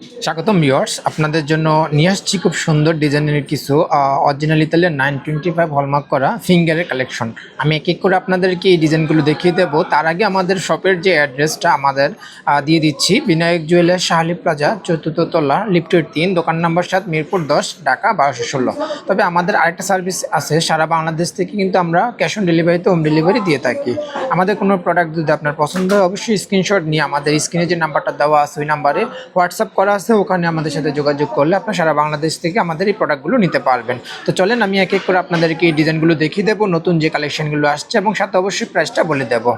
স্বাগতম ভিউয়ার্স আপনাদের জন্য নিয়ে আসছি খুব সুন্দর ডিজাইনের কিছু original Italian nine twenty five hallmark করা ফিঙ্গারের কালেকশন আমি এক এক করে আপনাদেরকে এই ডিজাইনগুলো দেখিয়ে দেবো। তার আগে আমাদের শপের যে অ্যাড্রেসটা আমাদের দিয়ে দিচ্ছি। বিনায়ক জুয়েলার শাহালি প্লাজা চতুর্থ তলা লিফটের তিন, দোকান নাম্বার সাত, মিরপুর দশ, ঢাকা বারোশো ষোলো। তবে আমাদের আরেকটা সার্ভিস আছে, সারা বাংলাদেশ থেকে কিন্তু আমরা ক্যাশ অন ডেলিভারিতে হোম ডেলিভারি দিয়ে থাকি। আমাদের কোনো প্রোডাক্ট যদি আপনার পছন্দ হয়, অবশ্যই স্ক্রিনশট নিয়ে আমাদের স্ক্রিনে যে নাম্বারটা দেওয়া আছে, ওই নাম্বারে হোয়াটসঅ্যাপ করা আছে, ওখানে আমাদের সাথে যোগাযোগ করলে আপনার সারা বাংলাদেশ থেকে আমাদের এই প্রোডাক্টগুলো নিতে পারবেন। তো চলেন আমি এক এক করে আপনাদেরকে এই ডিজাইনগুলো দেখিয়ে দেবো, নতুন যে কালেকশনগুলো আসছে এবং সাথে অবশ্যই প্রাইসটা বলে দেবো।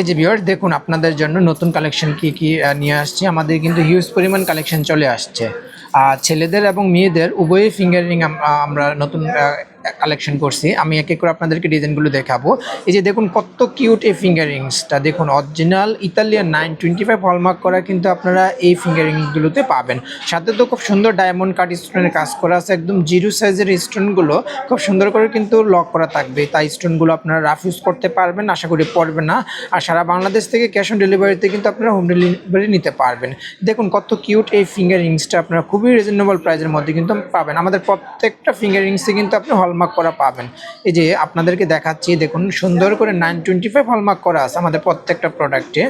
এই যে ভিউয়ার দেখুন আপনাদের জন্য নতুন কালেকশন কি কি নিয়ে আসছে। আমাদের কিন্তু হিউজ পরিমাণ কালেকশন চলে আসছে। আর ছেলেদের এবং মেয়েদের উভয়ই ফিঙ্গারিং আমরা নতুন কালেকশন করছি। আমি এক এক করে আপনাদেরকে ডিজাইনগুলো দেখাবো। এই যে দেখুন কত কিউট এই ফিঙ্গারিংসটা দেখুন original Italian nine twenty five hallmark করা কিন্তু আপনারা এই ফিঙ্গারিংগুলোতে পাবেন। সাথে তো খুব সুন্দর ডায়মন্ড কাট স্টোনের কাজ করা আছে। একদম জিরো সাইজের স্টোনগুলো খুব সুন্দর করে কিন্তু লক করা থাকবে। তাই স্টোনগুলো আপনারা রাফ ইউজ করতে পারবেন, আশা করি পড়বে না। আর সারা বাংলাদেশ থেকে ক্যাশ অন ডেলিভারিতে কিন্তু আপনারা হোম ডেলিভারি নিতে পারবেন। দেখুন কত কিউট এই ফিঙ্গারিংসটা আপনারা খুবই রিজনেবল প্রাইসের মধ্যে কিন্তু পাবেন। আমাদের প্রত্যেকটা ফিঙ্গার ফিঙ্গারিংসে কিন্তু আপনি হলমার্ক করা পাবেন। এই যে আপনাদেরকে দেখাচ্ছি, দেখুন, সুন্দর করে নাইন টোয়েন্টি ফাইভ হলমার্ক করা আছে আমাদের প্রত্যেকটা প্রোডাক্টে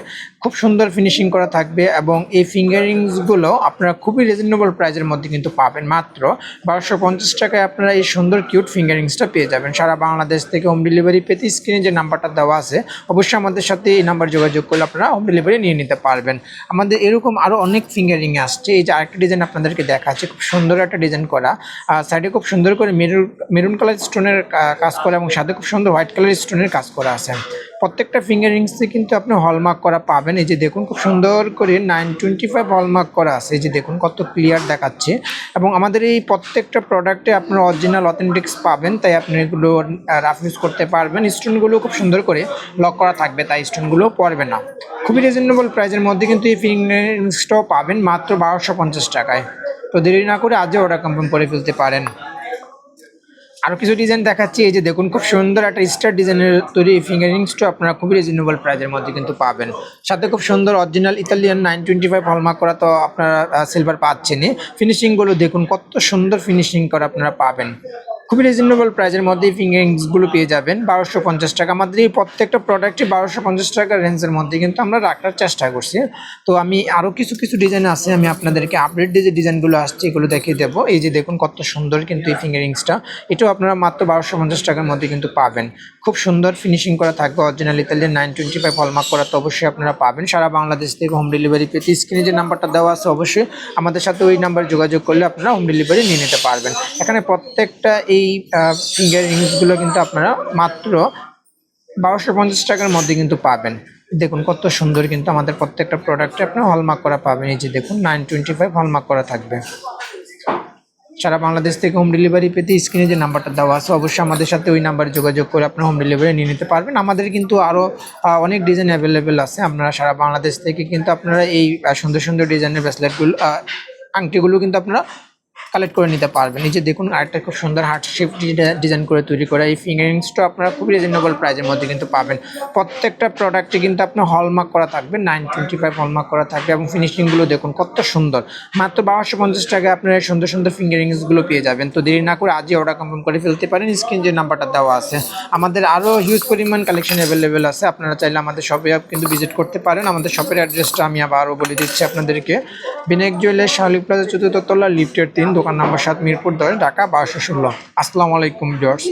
খুব সুন্দর ফিনিশিং করা থাকবে এবং এই ফিঙ্গারিংসগুলো আপনারা খুবই রিজনেবল প্রাইসের মধ্যে কিন্তু পাবেন। মাত্র বারোশো পঞ্চাশ টাকায় আপনারা এই সুন্দর কিউট ফিঙ্গারিংসটা পেয়ে যাবেন। সারা বাংলাদেশ থেকে হোম ডেলিভারি পেতে স্ক্রিনে যে নাম্বারটা দেওয়া আছে, অবশ্যই আমাদের সাথে এই নাম্বার যোগাযোগ করলে আপনারা হোম ডেলিভারি নিয়ে নিতে পারবেন। আমাদের এরকম আরও অনেক ফিঙ্গারিং আসছে। এই যে আরেকটা ডিজাইন আপনাদেরকে দেখাচ্ছে, খুব সুন্দর একটা ডিজাইন করা। আর সাইডে খুব সুন্দর করে মেরুন মেরুন কালার স্টোনের কাজ করা এবং সাথে খুব সুন্দর হোয়াইট কালার স্টোনের কাজ করা আছে। প্রত্যেকটা ফিঙ্গারিংসে কিন্তু আপনি হলমার্ক করা পাবেন। এই যে দেখুন খুব সুন্দর করে নাইন টোয়েন্টি ফাইভ হলমার্ক করা আছে। এই যে দেখুন কত ক্লিয়ার দেখাচ্ছে। এবং আমাদের এই প্রত্যেকটা প্রোডাক্টে আপনার অরিজিনাল অথেন্টিক্স পাবেন। তাই আপনি এগুলো রাফ ইউজ করতে পারবেন। স্টোনগুলো খুব সুন্দর করে লক করা থাকবে। তাই স্টোনগুলো পড়বে না। খুবই রিজনেবল প্রাইসের মধ্যে কিন্তু এই ফিঙ্গারিংসটাও পাবেন মাত্র বারোশো পঞ্চাশ টাকায়। তো দেরি না করে আজও অর্ডার কনফার্ম করে ফেলতে পারেন। আরও কিছু ডিজাইন দেখাচ্ছি, এই যে দেখুন, খুব সুন্দর একটা স্টার ডিজাইনের তৈরি ফিঙ্গার রিংসটা আপনারা খুবই রিজনেবল প্রাইজের মধ্যে কিন্তু পাবেন। সাথে খুব সুন্দর original Italian nine twenty five hallmark করা তো আপনারা সিলভার পাচ্ছেনই। ফিনিশিংগুলো দেখুন, কত সুন্দর ফিনিশিং করা আপনারা পাবেন। খুবই রিজনেবল প্রাইসের মধ্যে এই ফিঙ্গারিংসগুলো পেয়ে যাবেন। বারোশো পঞ্চাশ টাকা। আমাদের এই প্রত্যেকটা প্রোডাক্টই বারোশো পঞ্চাশ টাকার রেঞ্জের মধ্যে কিন্তু আমরা রাখার চেষ্টা করছি। তো আমি আরও কিছু কিছু ডিজাইন আছে, আমি আপনাদেরকে আপডেট যে ডিজাইনগুলো আসছে, এগুলো দেখিয়ে দেবো। এই যে দেখুন কত সুন্দর কিন্তু এই ফিঙ্গারিংসটা এটাও আপনারা মাত্র বারোশো পঞ্চাশ টাকার মধ্যে কিন্তু পাবেন। খুব সুন্দর ফিনিশিং করা থাকবে original Italian nine twenty five hallmark করা, তো অবশ্যই আপনারা পাবেন। সারা বাংলাদেশ থেকে হোম ডেলিভারি পেতে স্ক্রিনে যে নাম্বারটা দেওয়া আছে, অবশ্যই আমাদের সাথে ওই নাম্বার যোগাযোগ করলে আপনারা হোম ডেলিভারি নিয়ে নিতে পারবেন। এখানে প্রত্যেকটা এই ফিঙ্গার রিংসগুলো কিন্তু আপনারা মাত্র বারোশো পঞ্চাশ টাকার মধ্যে কিন্তু পাবেন। দেখুন কত সুন্দর কিন্তু আমাদের প্রত্যেকটা প্রোডাক্টে আপনার হলমার্ক করা পাবেন। এই যে দেখুন নাইন টোয়েন্টি ফাইভ হলমার্ক করা থাকবে। সারা বাংলাদেশ থেকে হোম ডেলিভারি পেতে স্ক্রিনে যে নাম্বারটা দেওয়া আছে, অবশ্যই আমাদের সাথে ওই নাম্বারে যোগাযোগ করে আপনারা হোম ডেলিভারি নিয়ে নিতে পারবেন। আমাদের কিন্তু আরও অনেক ডিজাইন অ্যাভেলেবেল আছে। আপনারা সারা বাংলাদেশ থেকে কিন্তু আপনারা এই সুন্দর সুন্দর ডিজাইনের ব্রেসলেটগুলো আংটিগুলো কিন্তু আপনারা কালেক্ট করে নিতে পারবেন। যে দেখুন, আরেকটা খুব সুন্দর হার্ট শেপ ডিজাইন করে তৈরি করা। এই ফিঙ্গারিংসটা আপনারা খুবই রিজনেবল প্রাইসের মধ্যে কিন্তু পাবেন। প্রত্যেকটা প্রোডাক্টে কিন্তু আপনার হলমার্ক করা থাকবে নাইন টোয়েন্টি ফাইভ হলমার্ক করা থাকবে এবং ফিনিশিংগুলো দেখুন, কত সুন্দর। মাত্র বারোশো পঞ্চাশ টাকায় আপনারা সুন্দর সুন্দর ফিঙ্গারিংসগুলো পেয়ে যাবেন। তো দেরি না করে আজই অর্ডার কনফার্ম করে ফেলতে পারেন। স্ক্রিন যে নাম্বারটা দেওয়া আছে, আমাদের আরও হিউজ পরিমাণ কালেকশন অ্যাভেলেবেল আছে। আপনারা চাইলে আমাদের শপে কিন্তু ভিজিট করতে পারেন। আমাদের শপের অ্যাড্রেসটা আমি আবারও বলে দিচ্ছি আপনাদেরকে। বিনায়ক জুয়েলার্স শাহলিক প্লাজা চতুর্থ তলা লিফটের তিন দোকান নাম্বার সাত মিরপুর দশ ঢাকা বারোশো ষোলো। আসসালামু আলাইকুম জর্জ